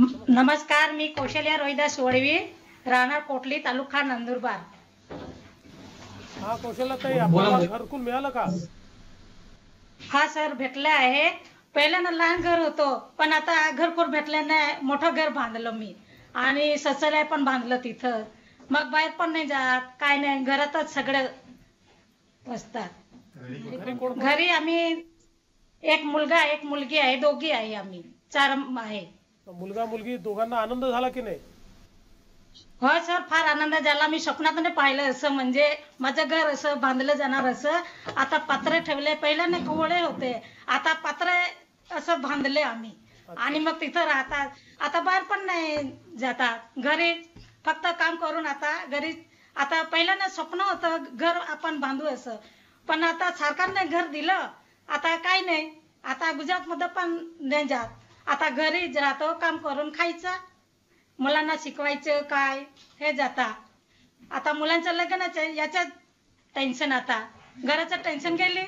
नमस्कार मी कौशल्या रोहिदास वळवी राहणार कोटली तालुका नंदुरबार. हा कौशल्या ताई बोला, आपल्याला. घरकुल मिळालं का? हा सर भेटला आहे. पहिल्यांदा लहान घर होतो पण आता घरकुल भेटल्याने मोठं घर बांधलं मी. आणि सचराय पण बांधलं तिथं. मग बाहेर पण नाही जात काय नाही घरातच सगळं कोण? घरी आम्ही एक मुलगा एक मुलगी आहे दोघी आहे आम्ही चार आहे. मुलगा मुलगी दोघांना आनंद झाला की नाही? हो सर फार आनंद झाला. मी स्वप्नात नाही पाहिलं असं म्हणजे माझं घर असं बांधलं जाणार असं. आता पत्रे ठेवले पहिल्याने कोवळे होते. आता पत्रे असं बांधले आम्ही. आणि मग तिथं राहतात. आता बाहेर पण नाही जातात. घरी फक्त काम करून आता घरी आता पहिल्याने स्वप्न होतं घर आपण बांधू असं. पण आता सरकारने घर दिलं. आता काय नाही. आता गुजरात मध्ये पण नाही जात. आता घरीच राहतो काम करून खायचं. मुलांना शिकवायचं काय हे जाता. आता मुलांचं लग्नच आहे याच्यात टेन्शन आता. घराचं टेन्शन गेली.